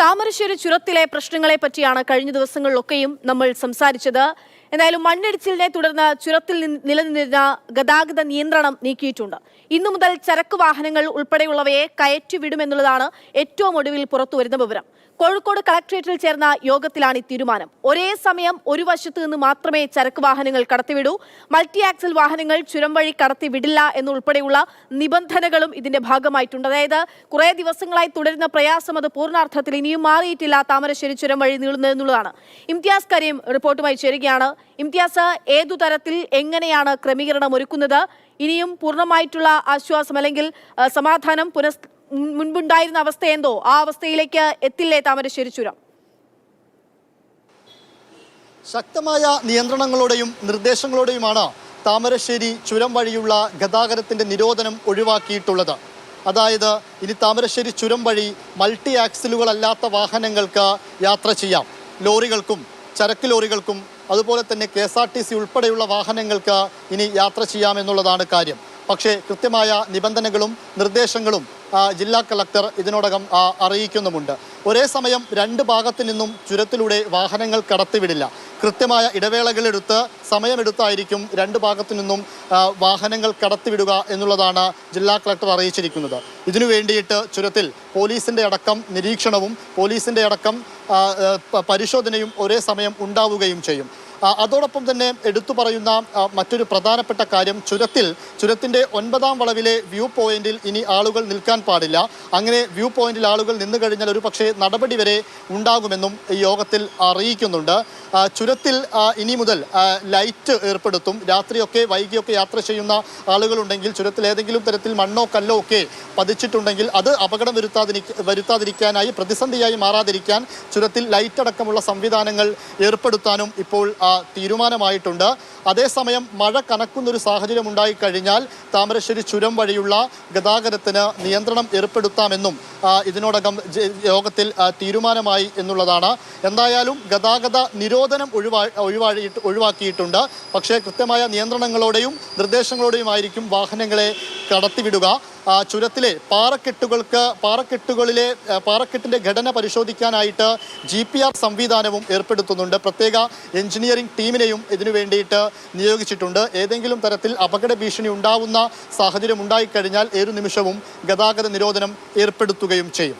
താമരശ്ശേരി ചുരത്തിലെ പ്രശ്നങ്ങളെ പറ്റിയാണ് കഴിഞ്ഞ ദിവസങ്ങളിലൊക്കെയും നമ്മൾ സംസാരിച്ചത്. എന്തായാലും മണ്ണിടിച്ചിലിനെ തുടർന്ന് ചുരത്തിൽ നിലനിന്നിരുന്ന ഗതാഗത നിയന്ത്രണം നീക്കിയിട്ടുണ്ട്. ഇന്നു മുതൽ ചരക്ക് വാഹനങ്ങൾ ഉൾപ്പെടെയുള്ളവയെ കയറ്റിവിടുമെന്നുള്ളതാണ് ഏറ്റവും ഒടുവിൽ പുറത്തുവരുന്ന വിവരം. കോഴിക്കോട് കളക്ട്രേറ്റിൽ ചേർന്ന യോഗത്തിലാണ് ഈ തീരുമാനം. ഒരേ സമയം ഒരു വശത്തു നിന്ന് മാത്രമേ ചരക്ക് വാഹനങ്ങൾ കടത്തിവിടൂ മൾട്ടി ആക്സൽ വാഹനങ്ങൾ ചുരം വഴി കടത്തിവിടില്ല എന്നുൾപ്പെടെയുള്ള നിബന്ധനകളും ഇതിന്റെ ഭാഗമായിട്ടുണ്ട്. അതായത് കുറേ ദിവസങ്ങളായി തുടരുന്ന പ്രയാസം അത് പൂർണാർത്ഥത്തിൽ ഇനിയും മാറിയിട്ടില്ല താമരശ്ശേരി ചുരം വഴി നീളുന്നതെന്നുള്ളതാണ്. ഇംതിയാസ് കരീം റിപ്പോർട്ടുമായി ചേരുകയാണ്. ഇംതിയാസ് ഏതു തരത്തിൽ എങ്ങനെയാണ് ക്രമീകരണം ഒരുക്കുന്നത്? ഇനിയും പൂർണമായിട്ടുള്ള ആശ്വാസം അല്ലെങ്കിൽ സമാധാനം പുനഃ മുൻ- മുൻപുണ്ടായിരുന്ന അവസ്ഥ എന്തോ? ആ അവസ്ഥയിലേക്ക് എത്തില്ലേ താമരശ്ശേരി ചുരം ശക്തമായ നിയന്ത്രണങ്ങളോടെയും നിർദ്ദേശങ്ങളോടെയുമാണ് താമരശ്ശേരി ചുരം വഴിയുള്ള ഗതാഗതത്തിന്റെ നിരോധനം ഒഴിവാക്കിയിട്ടുള്ളത്. അതായത് ഇനി താമരശ്ശേരി ചുരം വഴി മൾട്ടി ആക്സിലുകളല്ലാത്ത വാഹനങ്ങൾക്ക് യാത്ര ചെയ്യാം. ലോറികൾക്കും ചരക്ക് ലോറികൾക്കും അതുപോലെ തന്നെ K S R T C ഉൾപ്പെടെയുള്ള വാഹനങ്ങൾക്ക് ഇനി യാത്ര ചെയ്യാമെന്നുള്ളതാണ് കാര്യം. പക്ഷേ കൃത്യമായ നിബന്ധനകളും നിർദ്ദേശങ്ങളും ജില്ലാ കളക്ടർ ഇതിനോടകം അറിയിക്കുന്നുമുണ്ട്. ഒരേ സമയം രണ്ട് ഭാഗത്തു നിന്നും ചുരത്തിലൂടെ വാഹനങ്ങൾ കടത്തിവിടില്ല. കൃത്യമായ ഇടവേളകളെടുത്ത് സമയമെടുത്തായിരിക്കും രണ്ട് ഭാഗത്തു നിന്നും വാഹനങ്ങൾ കടത്തിവിടുക എന്നുള്ളതാണ് ജില്ലാ കളക്ടർ അറിയിച്ചിരിക്കുന്നത്. ഇതിനു വേണ്ടിയിട്ട് ചുരത്തിൽ പോലീസിന്റെ അടക്കം നിരീക്ഷണവും പോലീസിന്റെ അടക്കം പരിശോധനയും ഒരേ സമയം ഉണ്ടാവുകയും ചെയ്യും. അതോടൊപ്പം തന്നെ എടുത്തു പറയുന്ന മറ്റൊരു പ്രധാനപ്പെട്ട കാര്യം ചുരത്തിൽ ചുരത്തിന്റെ ഒൻപതാം വളവിലെ വ്യൂ പോയിന്റിൽ ഇനി ആളുകൾ നിൽക്കാൻ പാടില്ല. അങ്ങനെ വ്യൂ പോയിന്റിൽ ആളുകൾ നിന്നു കഴിഞ്ഞാൽ ഒരു പക്ഷേ നടപടി വരെ ഉണ്ടാകുമെന്നും ഈ യോഗത്തിൽ അറിയിക്കുന്നുണ്ട്. ചുരത്തിൽ ഇനി മുതൽ ലൈറ്റ് ഏർപ്പെടുത്തും. രാത്രിയൊക്കെ വൈകിയൊക്കെ യാത്ര ചെയ്യുന്ന ആളുകളുണ്ടെങ്കിൽ ചുരത്തിൽ ഏതെങ്കിലും തരത്തിൽ മണ്ണോ കല്ലോ ഒക്കെ പതിച്ചിട്ടുണ്ടെങ്കിൽ അത് അപകടം വരുത്താതിരി വരുത്താതിരിക്കാനായി പ്രതിസന്ധിയായി മാറാതിരിക്കാൻ ചുരത്തിൽ ലൈറ്റ് അടക്കമുള്ള സംവിധാനങ്ങൾ ഏർപ്പെടുത്താനും ഇപ്പോൾ തീരുമാനമായിട്ടുണ്ട്. അതേസമയം മഴ കനക്കുന്നൊരു സാഹചര്യം ഉണ്ടായിക്കഴിഞ്ഞാൽ താമരശ്ശേരി ചുരം വഴിയുള്ള ഗതാഗതത്തിന് നിയന്ത്രണം ഏർപ്പെടുത്താമെന്നും ഇതിനോടകം യോഗത്തിൽ തീരുമാനമായി എന്നുള്ളതാണ്. എന്തായാലും ഗതാഗത നിരോധനം ഒഴിവാ ഒഴിവാഴിയിട്ട് ഒഴിവാക്കിയിട്ടുണ്ട്. പക്ഷേ കൃത്യമായ നിയന്ത്രണങ്ങളോടെയും നിർദ്ദേശങ്ങളോടെയും ആയിരിക്കും വാഹനങ്ങളെ കടത്തിവിടുക. ചുരത്തിലെ പാറക്കെട്ടുകൾക്ക് പാറക്കെട്ടുകളിലെ പാറക്കെട്ടിന്റെ ഘടന പരിശോധിക്കാനായിട്ട് ജി പി ആർ സംവിധാനവും ഏർപ്പെടുത്തുന്നുണ്ട്. പ്രത്യേക എഞ്ചിനീയറിംഗ് ടീമിനെയും ഇതിനു വേണ്ടിയിട്ട് നിയോഗിച്ചിട്ടുണ്ട്. ഏതെങ്കിലും തരത്തിൽ അപകട ഭീഷണി ഉണ്ടാവുന്ന സാഹചര്യം ഉണ്ടായിക്കഴിഞ്ഞാൽ ഏതു നിമിഷവും ഗതാഗത നിരോധനം ഏർപ്പെടുത്തുകയും ചെയ്യും.